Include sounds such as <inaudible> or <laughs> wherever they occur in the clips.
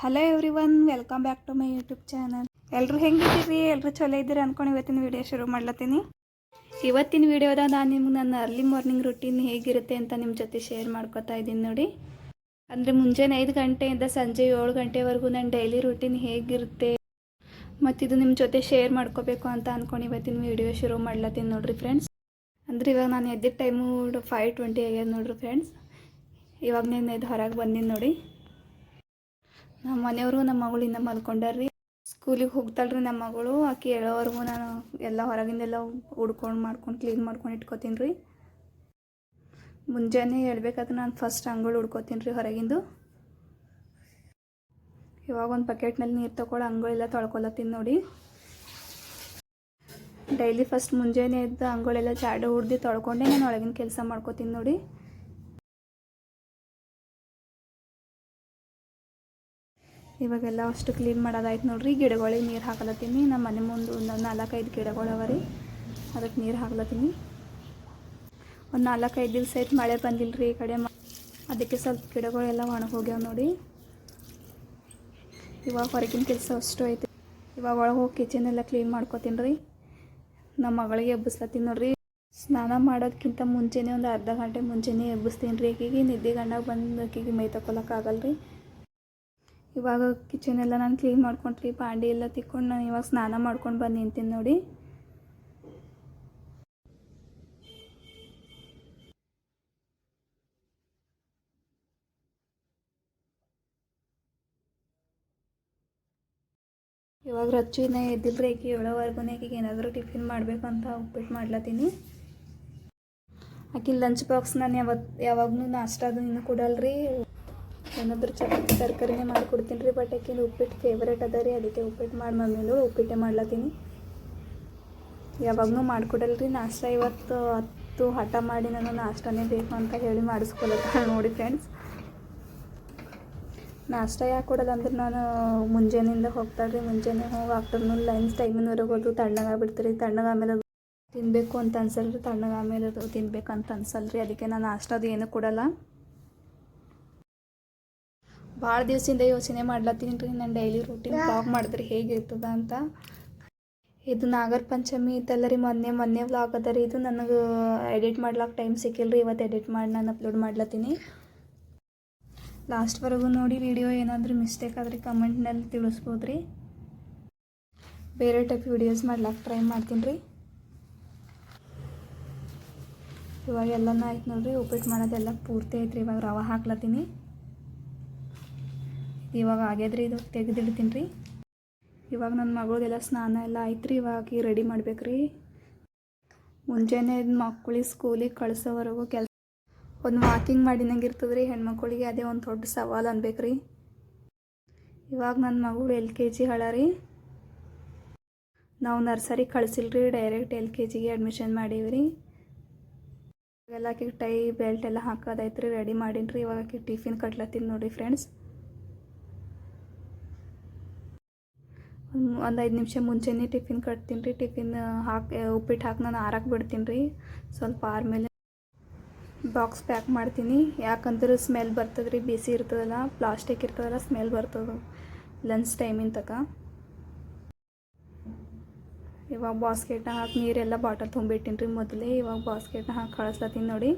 Hello everyone welcome back to my YouTube channel ಎಲ್ಲರೂ ಹೆಂಗಿದ್ದೀರಿ? ಎಲ್ಲರೂ ಚಲೋ ಇದ್ದೀರಿ ಅಂದ್ಕೊಂಡು ಇವತ್ತಿನ ವಿಡಿಯೋ ಶುರು ಮಾಡ್ಲತ್ತೀನಿ. ಇವತ್ತಿನ ವಿಡಿಯೋದಾಗ ನಾನು ನಿಮ್ಗೆ ನನ್ನ ಅರ್ಲಿ ಮಾರ್ನಿಂಗ್ ರುಟೀನ್ ಹೇಗಿರುತ್ತೆ ಅಂತ ನಿಮ್ಮ ಜೊತೆ ಶೇರ್ ಮಾಡ್ಕೊತಾ ಇದ್ದೀನಿ ನೋಡಿ. ಅಂದರೆ ಮುಂಜಾನೆ ಐದು ಗಂಟೆಯಿಂದ ಸಂಜೆ ಏಳು ಗಂಟೆವರೆಗೂ ನನ್ನ ಡೈಲಿ ರುಟೀನ್ ಹೇಗಿರುತ್ತೆ? ಮತ್ತು ಇದು ನಿಮ್ಮ ಜೊತೆ ಶೇರ್ ಮಾಡ್ಕೋಬೇಕು ಅಂತ ಅಂದ್ಕೊಂಡು ಇವತ್ತಿನ ವಿಡಿಯೋ ಶುರು ಮಾಡ್ಲತ್ತೀನಿ ನೋಡಿರಿ ಫ್ರೆಂಡ್ಸ್ ಅಂದ್ರೆ ಇವಾಗ ನಾನು ಎದ್ದಿದ್ದ ಟೈಮು ಫೈವ್ ಟ್ವೆಂಟಿ ಆಗ್ಯದ ನೋಡಿರಿ ಫ್ರೆಂಡ್ಸ್ ಇವಾಗ ನಾನು ಎದ್ದು ಹೊರಗೆ ಬಂದೀನಿ ನೋಡಿ. ನಮ್ಮ ಮನೆಯವರು ನಮ್ಮ ಮಗಳು ಇನ್ನೂ ಮಲ್ಕೊಂಡಾರ್ರಿ. ಸ್ಕೂಲಿಗೆ ಹೋಗ್ತಾಳ್ರಿ ನಮ್ಮ ಮಗಳು. ಆಕೆ ಹೇಳೋವರೆಗೂ ನಾನು ಎಲ್ಲ ಹೊರಗಿಂದೆಲ್ಲ ಉಡ್ಕೊಂಡು ಮಾಡ್ಕೊಂಡು ಕ್ಲೀನ್ ಮಾಡ್ಕೊಂಡು ಇಟ್ಕೋತೀನಿ ರೀ ಮುಂಜಾನೆ ಹೇಳ್ಬೇಕಾದ್ರೆ ನಾನು ಫಸ್ಟ್ ಅಂಗಳು ಉಡ್ಕೋತೀನಿ ರೀ ಹೊರಗಿಂದು. ಇವಾಗ ಒಂದು ಬಕೆಟ್ನಲ್ಲಿ ನೀರು ತೊಗೊಳ್ಳೋ ಅಂಗಳೆಲ್ಲ ತೊಳ್ಕೊಲತ್ತೀನಿ ನೋಡಿ. ಡೈಲಿ ಫಸ್ಟ್ ಮುಂಜಾನೆ ಎದ್ದು ಅಂಗಳೆಲ್ಲ ಚಾಡು ಹುಡ್ದು ತೊಳ್ಕೊಂಡೆ ನಾನು ಒಳಗಿನ ಕೆಲಸ ಮಾಡ್ಕೋತೀನಿ ನೋಡಿ. ಇವಾಗೆಲ್ಲ ಅಷ್ಟು ಕ್ಲೀನ್ ಮಾಡೋದಾಯ್ತು ನೋಡ್ರಿ. ಗಿಡಗಳಿಗೆ ನೀರು ಹಾಕ್ಲತ್ತೀನಿ. ನಮ್ಮ ಮನೆ ಮುಂದೆ ಒಂದು ನಾಲ್ಕೈದು ಗಿಡಗಳವ ರೀ. ಅದಕ್ಕೆ ನೀರು ಹಾಕ್ಲತ್ತೀನಿ. ಒಂದು ನಾಲ್ಕೈದು ದಿವಸ ಆಯ್ತು ಮಳೆ ಬಂದಿಲ್ಲ ರೀ ಈ ಕಡೆ. ಅದಕ್ಕೆ ಸ್ವಲ್ಪ ಗಿಡಗಳೆಲ್ಲ ಒಣಗಿ ಹೋಗ್ಯಾವ ನೋಡಿ. ಇವಾಗ ಹೊರಗಿನ ಕೆಲಸ ಅಷ್ಟು ಐತೆ. ಇವಾಗ ಒಳಗೆ ಹೋಗಿ ಕಿಚನ್ ಎಲ್ಲ ಕ್ಲೀನ್ ಮಾಡ್ಕೋತೀನಿ ರೀ. ನಮ್ಮ ಮಗಳಿಗೆ ಎಬ್ಬಿಸ್ಲತ್ತೀನಿ ನೋಡ್ರಿ. ಸ್ನಾನ ಮಾಡೋದಕ್ಕಿಂತ ಮುಂಚೆನೇ ಒಂದು ಅರ್ಧ ಗಂಟೆ ಮುಂಚೆನೇ ಎಬ್ಬಿಸ್ತೀನಿ ರೀ. ಆಕೆಗೆ ನಿದ್ದೆ ಗಂಡಾಗ ಬಂದು ಆಕೆಗೆ ಮೈ ತಗೊಳಕ್ಕಾಗಲ್ಲ ರೀ ಇವಾಗ ಕಿಚನ್ ಎಲ್ಲ ನಾನು ಕ್ಲೀನ್ ಮಾಡ್ಕೊಂಡ್ರಿ, ಪಾಂಡಿ ಎಲ್ಲ ತಿಕ್ಕೊಂಡು ನಾನು ಇವಾಗ ಸ್ನಾನ ಮಾಡ್ಕೊಂಡು ಬಂದು ನಿಂತೀನಿ ನೋಡಿ. ಇವಾಗ ರಚ್ಚು ಇನ್ನೂ ಎದ್ದಿಲ್ರಿ ಆಕೆ ಏಳೋವರೆಗೂ ಆಕೆಗೆ ಏನಾದರೂ ಟಿಫಿನ್ ಮಾಡಬೇಕು ಅಂತ ಉಪ್ಪಿಟ್ಟು ಮಾಡ್ಲತ್ತೀನಿ. ಆಕೆ ಲಂಚ್ ಬಾಕ್ಸ್ ನಾನು ಯಾವತ್ತು ಯಾವಾಗೂ ನಾಷ್ಟ ಅದು ಇನ್ನೂ ಕೊಡಲ್ರಿ. ಏನಾದರೂ ಚಪಾತಿ ತರಕಾರಿನೇ ಮಾಡಿಕೊಡ್ತೀನಿ ರೀ ಬಟ್ ಆಕಿನ ಉಪ್ಪಿಟ್ಟು ಫೇವ್ರೇಟ್ ಅದ ರೀ, ಅದಕ್ಕೆ ಉಪ್ಪಿಟ್ಟು ಮಾಡಿ ಮಮ್ಮಿಲು ಉಪ್ಪಿಟ್ಟೆ ಮಾಡ್ಲತ್ತೀನಿ. ಯಾವಾಗೂ ಮಾಡಿಕೊಡಲ್ರಿ ನಾಷ್ಟ ಇವತ್ತು ಹತ್ತು ಹಠ ಮಾಡಿ ನಾನು ನಾಷ್ಟನೇ ಬೇಕು ಅಂತ ಹೇಳಿ ಮಾಡಿಸ್ಕೊಳತ್ತ <laughs> ನೋಡಿ ಫ್ರೆಂಡ್ಸ್ ನಾಷ್ಟ ಯಾಕೆ ಕೊಡಲ್ಲ ಅಂದ್ರೆ ನಾನು ಮುಂಜಾನೆಯಿಂದ ಹೋಗ್ತಾಳೆ ರೀ, ಮುಂಜಾನೆ ಹೋಗಿ ಆಫ್ಟರ್ನೂನ್ ಲಂಚ್ ಟೈಮಿನವರೆಗೆ ಹೋದ್ರು ತಣ್ಣಗಾಗ್ಬಿಡ್ತೀರಿ ತಣ್ಣಗ ಆಮೇಲೆ ತಿನ್ನಬೇಕು ಅಂತ ಅನ್ಸಲ್ರಿ ತಣ್ಣಗ ಆಮೇಲೆ ತಿನ್ಬೇಕಂತ ಅನ್ಸಲ್ರಿ ಅದಕ್ಕೆ ನಾನು ನಾಷ್ಟ ಅದು ಏನೂ ಕೊಡಲ್ಲ. ಭಾಳ ದಿವಸದಿಂದ ಯೋಚನೆ ಮಾಡ್ಲತ್ತೀನಿ ರೀ, ನಾನು ಡೈಲಿ ರೂಟೀನ್ ವ್ಲಾಗ್ ಮಾಡಿದ್ರೆ ಹೇಗಿರ್ತದ ಅಂತ. ಇದು ನಾಗರ ಪಂಚಮಿ ಇತ್ತಲ್ಲ ರೀ, ಮೊನ್ನೆ ಮೊನ್ನೆ ವ್ಲಾಗ್ ಅದ ರೀ, ಇದು ನನಗೆ ಎಡಿಟ್ ಮಾಡ್ಲಾಕ ಟೈಮ್ ಸಿಕ್ಕಿಲ್ಲ ರೀ ಇವತ್ತು ಎಡಿಟ್ ಮಾಡಿ, ನಾನು ಅಪ್ಲೋಡ್ ಮಾಡ್ಲತ್ತೀನಿ. ಲಾಸ್ಟ್ವರೆಗೂ ನೋಡಿ ವಿಡಿಯೋ ಏನಾದರೂ ಮಿಸ್ಟೇಕ್ ಆದರೆ ಕಮೆಂಟ್ನಲ್ಲಿ ತಿಳಿಸ್ಬೋದು ರೀ. ಬೇರೆ ಟೈಪ್ ವಿಡಿಯೋಸ್ ಮಾಡ್ಲಾಕ ಟ್ರೈ ಮಾಡ್ತೀನಿ ರೀ. ಇವಾಗ ಎಲ್ಲನೂ ಆಯ್ತು ನೋಡ್ರಿ ಉಪ್ಪಿಟ್ಟು ಮಾಡೋದೆಲ್ಲ ಪೂರ್ತಿ ಐತ್ರಿ, ಇವಾಗ ರವೆ ಹಾಕ್ಲತ್ತೀನಿ. ಇವಾಗ ಆಗ್ಯದ್ರಿ ಇದು? ತೆಗೆದಿಡ್ತೀನಿ ರೀ ಇವಾಗ ನನ್ನ ಮಗಳದೆಲ್ಲ ಸ್ನಾನ ಎಲ್ಲ ಆಯ್ತು ರೀ ಇವಾಗ ರೆಡಿ ಮಾಡ್ಬೇಕು ರೀ ಮುಂಜಾನೆ ಮಕ್ಕಳಿಗೆ ಸ್ಕೂಲಿಗೆ ಕಳ್ಸೋವರೆಗೂ ಕೆಲಸ ಒಂದು ವಾಕಿಂಗ್ ಮಾಡಿದಂಗೆ ಇರ್ತದೆ ರೀ ಹೆಣ್ಮಕ್ಳಿಗೆ ಅದೇ ಒಂದು ದೊಡ್ಡ ಸವಾಲು ಅನ್ಬೇಕು ರೀ ಇವಾಗ ನನ್ನ ಮಗಳು ಎಲ್ ಕೆ ಜಿ ಹಳ ರೀ ನಾವು ನರ್ಸರಿ ಕಳಿಸಿಲ್ಲ ರೀ ಡೈರೆಕ್ಟ್ ಎಲ್ ಕೆ ಜಿಗೆ ಅಡ್ಮಿಷನ್ ಮಾಡೀವಿ ರೀ ಇವಾಗೆಲ್ಲ ಆಕೆಗೆ ಟೈ ಬೆಲ್ಟ್ ಎಲ್ಲ ಹಾಕೋದಾಯ್ತು ರೀ ರೆಡಿ ಮಾಡೀನಿ ರೀ ಇವಾಗ ಆಕೆ ಟಿಫಿನ್ ಕಟ್ಲತ್ತೀನಿ ನೋಡಿ ಫ್ರೆಂಡ್ಸ್. ಒಂದು ಐದು ನಿಮಿಷ ಮುಂಚೆನೇ ಟಿಫಿನ್ ಕಟ್ತೀನಿ ರೀ ಟಿಫಿನ್ ಹಾಕಿ ಉಪ್ಪಿಟ್ಟು ಹಾಕಿ ನಾನು ಆರಕ್ಕೆ ಬಿಡ್ತೀನಿ ರೀ ಸ್ವಲ್ಪ ಆರ್ಮೇಲೆ ಬಾಕ್ಸ್ ಪ್ಯಾಕ್ ಮಾಡ್ತೀನಿ. ಯಾಕಂದ್ರೆ ಸ್ಮೆಲ್ ಬರ್ತದೆ ರೀ ಬಿಸಿ ಇರ್ತದಲ್ಲ ಪ್ಲಾಸ್ಟಿಕ್ ಇರ್ತದಲ್ಲ, ಸ್ಮೆಲ್ ಬರ್ತದೆ ಲಂಚ್ ಟೈಮಿನ ತಕ. ಇವಾಗ ಬಾಸ್ಕೆಟ್ನ ಹಾಕಿ ನೀರೆಲ್ಲ ಬಾಟಲ್ ತುಂಬಿಟ್ಟಿನಿ ರೀ ಮೊದಲೇ, ಇವಾಗ ಬಾಸ್ಕೆಟ್ನ ಹಾಕಿ ಕಳಿಸ್ಲತ್ತೀನಿ ನೋಡಿ.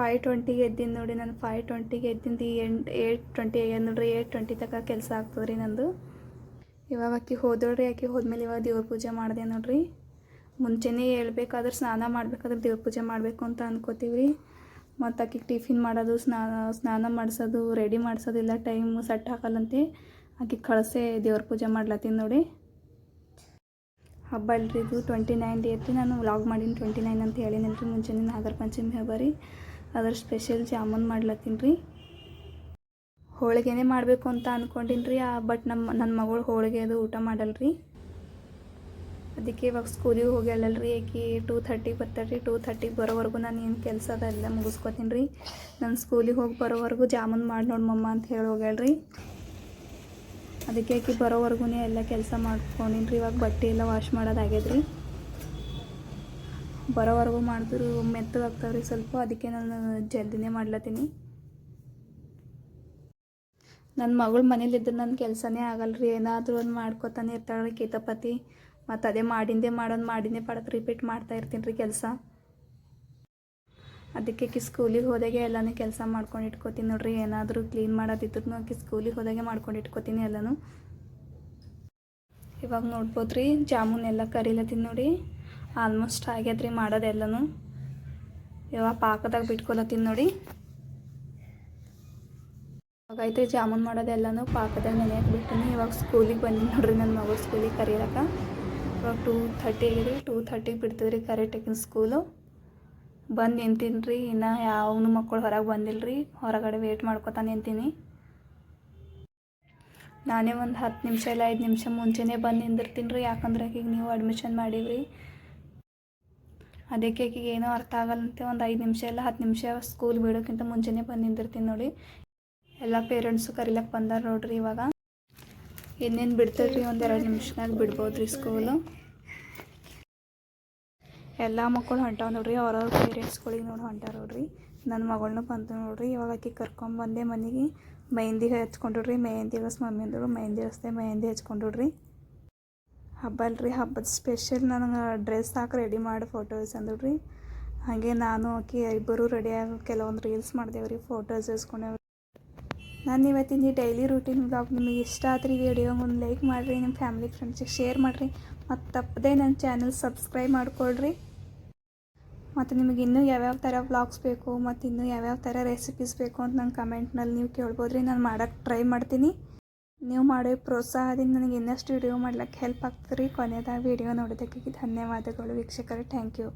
ಫೈವ್ ಟ್ವೆಂಟಿಗೆ ಎದ್ದಿನಿ ನೋಡಿ ನಾನು ಫೈವ್ ಟ್ವೆಂಟಿಗೆ ಎದ್ದಿಂದ ಎಂಟು ಏಯ್ಟ್ ಟ್ವೆಂಟಿ ಆಗ್ಯದ ನೋಡ್ರಿ ಏಯ್ಟ್ ಟ್ವೆಂಟಿ ತನಕ ಕೆಲಸ ಆಗ್ತದೆ ರೀ ನಂದು. ಇವಾಗ ಆಕಿ ಹೋದೋಳ್ರಿ, ಆಕಿ ಹೋದ್ಮೇಲೆ ಇವಾಗ ದೇವ್ರ ಪೂಜೆ ಮಾಡಿದೆ ನೋಡ್ರಿ. ಮುಂಚೆನೇ ಹೇಳ್ಬೇಕಾದ್ರೆ ಸ್ನಾನ ಮಾಡ್ಬೇಕಾದ್ರೆ ದೇವ್ರ ಪೂಜೆ ಮಾಡಬೇಕು ಅಂತ ಅನ್ಕೋತೀವಿ ರೀ ಮತ್ತು ಆಕಿಗೆ ಟಿಫಿನ್ ಮಾಡೋದು ಸ್ನಾನ ಸ್ನಾನ ಮಾಡಿಸೋದು, ರೆಡಿ ಮಾಡ್ಸೋದಿಲ್ಲ, ಟೈಮ್ ಸೆಟ್ ಹಾಕಲ್ಲಂತೆ ಆಕೆ ಕಳಿಸೇ ದೇವ್ರ ಪೂಜೆ ಮಾಡ್ಲತ್ತೀನಿ ನೋಡಿ. ಹಬ್ಬ ಅಲ್ರಿ ಇದು, ಟ್ವೆಂಟಿ ನೈನ್ ಡೇ ಐತಿ ನಾನು ವ್ಲಾಗ್ ಮಾಡೀನಿ, ಟ್ವೆಂಟಿ ನೈನ್ ಅಂತ ಹೇಳಿನಲ್ರಿ. ಮುಂಚೆನೇ ನಾಗರ ಪಂಚಮಿ ಹಬ್ಬ ರೀ. ಅದ್ರ ಸ್ಪೆಷಲ್ ಜಾಮೂನ್ ಮಾಡ್ಲತ್ತೀನಿ ರೀ. ಹೋಳಿಗೆನೇ ಮಾಡಬೇಕು ಅಂತ ಅಂದ್ಕೊಂಡಿನಿ ರೀ. ಬಟ್ ನಮ್ಮ ನನ್ನ ಮಗಳು ಹೋಳಿಗೆ ಅದು ಊಟ ಮಾಡಲ್ರಿ ಅದಕ್ಕೆ ಇವಾಗ ಸ್ಕೂಲಿಗೆ ಹೋಗ್ಯಾಳಲ್ಲ ರೀ. ಏಕೆ ಟೂ ಥರ್ಟಿಗೆ ರೀ ಟೂ ಥರ್ಟಿಗೆ ಬರೋವರೆಗೂ ನಾನು ಏನು ಕೆಲಸ ಅದ ಎಲ್ಲ ಮುಗಿಸ್ಕೊತೀನಿ ರೀ. ನಾನು ಸ್ಕೂಲಿಗೆ ಹೋಗಿ ಬರೋವರೆಗೂ ಜಾಮೂನ್ ಮಾಡಿ ನೋಡಿ ಮಮ್ಮ ಅಂತ ಹೇಳಿ ಹೋಗ್ಯಾಳ್ರಿ ಅದಕ್ಕೆ ಆಕೆ ಬರೋವರೆಗೂ ಎಲ್ಲ ಕೆಲಸ ಮಾಡ್ಕೊಂಡಿನಿ ರೀ. ಇವಾಗ ಬಟ್ಟೆ ಎಲ್ಲ ವಾಶ್ ಮಾಡೋದಾಗ್ಯದ್ರಿ ಬರೋವರೆಗೂ ಮಾಡಿದ್ರು, ಮೆತ್ತಗಾಗ್ತಾವ್ರಿ ಸ್ವಲ್ಪ, ಅದಕ್ಕೆ ನಾನು ಜಲ್ದಿನೇ ಮಾಡ್ಲತ್ತೀನಿ. ನನ್ನ ಮಗಳು ಮನೇಲಿದ್ದರೆ ನನ್ನ ಕೆಲಸನೇ ಆಗಲ್ಲ ರೀ ಏನಾದರೂ ಒಂದು ಮಾಡ್ಕೊತಾನೆ ಇರ್ತಾಳೆ ಕೀತಪತಿ. ಮತ್ತು ಅದೇ ಮಾಡಿಂದೆ ಮಾಡೋದು ಮಾಡಿಂದೇ ಪಡಕ್ಕೆ ರಿಪೀಟ್ ಮಾಡ್ತಾ ಇರ್ತೀನಿ ರೀ ಕೆಲಸ. ಅದಕ್ಕೆ ಕಿ ಸ್ಕೂಲಿಗೆ ಹೋದಾಗೆ ಎಲ್ಲನೂ ಕೆಲಸ ಮಾಡ್ಕೊಂಡು ಇಟ್ಕೋತೀನಿ ನೋಡ್ರಿ, ಏನಾದರೂ ಕ್ಲೀನ್ ಮಾಡೋದಿದ್ರು ಅಕ್ಕಿ ಸ್ಕೂಲಿಗೆ ಹೋದಾಗೆ ಮಾಡ್ಕೊಂಡು ಇಟ್ಕೋತೀನಿ ಎಲ್ಲನೂ. ಇವಾಗ ನೋಡ್ಬೋದು ರೀ ಜಾಮೂನ್ ಎಲ್ಲ ಕರಿಲತ್ತೀನಿ ನೋಡಿ. ಆಲ್ಮೋಸ್ಟ್ ಆಗ್ಯದ್ರಿ ಮಾಡೋದೆಲ್ಲನೂ. ಇವಾಗ ಪಾಕದಾಗ ಬಿಟ್ಕೊಲತ್ತೀನಿ ನೋಡಿ. ಇವಾಗೈತೆ ಜಾಮೂನ್ ಮಾಡೋದೆಲ್ಲನೂ ಪಾಕದಾಗ ನೆನೆಯಕ್ಕೆ ಬಿಟ್ಟಿನಿ. ಇವಾಗ ಸ್ಕೂಲಿಗೆ ಬಂದಿ ನೋಡ್ರಿ ನನ್ನ ಮಗಳು ಸ್ಕೂಲಿಗೆ ಕರೀಲಕ್ಕ ಇವಾಗ ಟೂ ಥರ್ಟಿ ಆಗಿದ್ರಿ, ಟೂ ಥರ್ಟಿಗೆ ಬಿಡ್ತದ್ರಿ ಕರೆಕ್ಟಾಗಿನ ಸ್ಕೂಲು. ಬಂದು ನಿಂತೀನಿ ರೀ ಇನ್ನು ಯಾವನು ಮಕ್ಕಳು ಹೊರಗೆ ಬಂದಿಲ್ಲ ರೀ ಹೊರಗಡೆ ವೇಟ್ ಮಾಡ್ಕೊತಾ ನಿಂತೀನಿ. ನಾನೇ ಒಂದು ಹತ್ತು ನಿಮಿಷ ಇಲ್ಲ ಐದು ನಿಮಿಷ ಮುಂಚೆನೇ ಬಂದು ನಿಂದಿರ್ತೀನಿ ರೀ ಯಾಕಂದ್ರೆ ಈಗ ನೀವು ಅಡ್ಮಿಷನ್ ಮಾಡೀವ್ರಿ. ಅದಕ್ಕೆ ಆಕೆಗೆ ಏನೋ ಅರ್ಥ ಆಗಲ್ಲಂತೆ. ಒಂದು ಐದು ನಿಮಿಷ ಇಲ್ಲ, ಹತ್ತು ನಿಮಿಷ ಸ್ಕೂಲ್ ಬಿಡೋಕ್ಕಿಂತ ಮುಂಚೆನೇ ಬಂದು ನಿಂದಿರ್ತೀನಿ ನೋಡಿ. ಎಲ್ಲ ಪೇರೆಂಟ್ಸು ಕರಿಲಕ್ಕೆ ಬಂದಾರ ನೋಡ್ರಿ ಇವಾಗ. ಇನ್ನೇನು ಬಿಡ್ತೀರಿ ಒಂದೆರಡು ನಿಮಿಷನಾಗ ಬಿಡ್ಬೋದು ರೀ ಸ್ಕೂಲು ಎಲ್ಲ ಮಕ್ಕಳು ಹೊಂಟಾವ ನೋಡ್ರಿ. ಅವ್ರವ್ರ ಪೇರೆಂಟ್ಸ್ಗಳಿಗೆ ನೋಡಿ ಹೊಂಟಾರ ನೋಡ್ರಿ. ನನ್ನ ಮಗಳನ್ನೂ ಬಂತು ನೋಡ್ರಿ. ಇವಾಗ ಆಕೆ ಕರ್ಕೊಂಬಂದೆ ಮನೆಗೆ. ಮೆಹಂದಿಗೆ ಹಚ್ಕೊಂಡ್ರಿ ಮೆಹಂದಿ ಹಸ್ ಮಮ್ಮಿ ಅಂದರು ಮೆಹಂದಿ ಹಚ್ದೆ ಮೆಹಂದಿ ಹಚ್ಕೊಂಡ್ರಿ ಹಬ್ಬ ಅಲ್ರಿ, ಹಬ್ಬದ ಸ್ಪೆಷಲ್ ನನಗೆ ಡ್ರೆಸ್ ಹಾಕಿ ರೆಡಿ ಮಾಡಿ ಫೋಟೋಸ್ ಅಂದಳ್ರಿ ಹಾಗೆ ನಾನು ಆಕೆ ಇಬ್ಬರು ರೆಡಿಯಾಗಿ ಕೆಲವೊಂದು ರೀಲ್ಸ್ ಮಾಡಿದೆವ್ರಿ ಫೋಟೋಸ್ ಇಸ್ಕೊಂಡೇವ್ರಿ ನಾನು ಇವತ್ತಿನ ಈ ಡೈಲಿ ರೂಟೀನ್ ಬ್ಲಾಗ್ ನಿಮಗೆ ಇಷ್ಟ ಆದ್ರಿ ವಿಡಿಯೋ ಒಂದು ಲೈಕ್ ಮಾಡಿರಿ ನಿಮ್ಮ ಫ್ಯಾಮಿಲಿ ಫ್ರೆಂಡ್ಸಿಗೆ ಶೇರ್ ಮಾಡಿರಿ ಮತ್ತು ತಪ್ಪದೇ ನನ್ನ ಚಾನಲ್ ಸಬ್ಸ್ಕ್ರೈಬ್ ಮಾಡಿಕೊಳ್ರಿ. ಮತ್ತು ನಿಮಗೆ ಇನ್ನೂ ಯಾವ್ಯಾವ ಥರ ವ್ಲಾಗ್ಸ್ ಬೇಕು ಮತ್ತು ಇನ್ನೂ ಯಾವ್ಯಾವ ಥರ ರೆಸಿಪೀಸ್ ಬೇಕು ಅಂತ ನನ್ನ ಕಮೆಂಟ್ನಲ್ಲಿ ನೀವು ಕೇಳ್ಬೋದ್ರಿ, ನಾನು ಮಾಡೋಕ್ಕೆ ಟ್ರೈ ಮಾಡ್ತೀನಿ. ನೀವು ಮಾಡೋ ಪ್ರೋತ್ಸಾಹದಿಂದ ನನಗೆ ಇನ್ನಷ್ಟು ವಿಡಿಯೋ ಮಾಡ್ಲಿಕ್ಕೆ ಹೆಲ್ಪ್ ಆಗ್ತದೆ ರೀ ಕೊನೆಯದಾಗ ವಿಡಿಯೋ ನೋಡೋದಕ್ಕೆ ಧನ್ಯವಾದಗಳು ವೀಕ್ಷಕರೇ ಥ್ಯಾಂಕ್ ಯು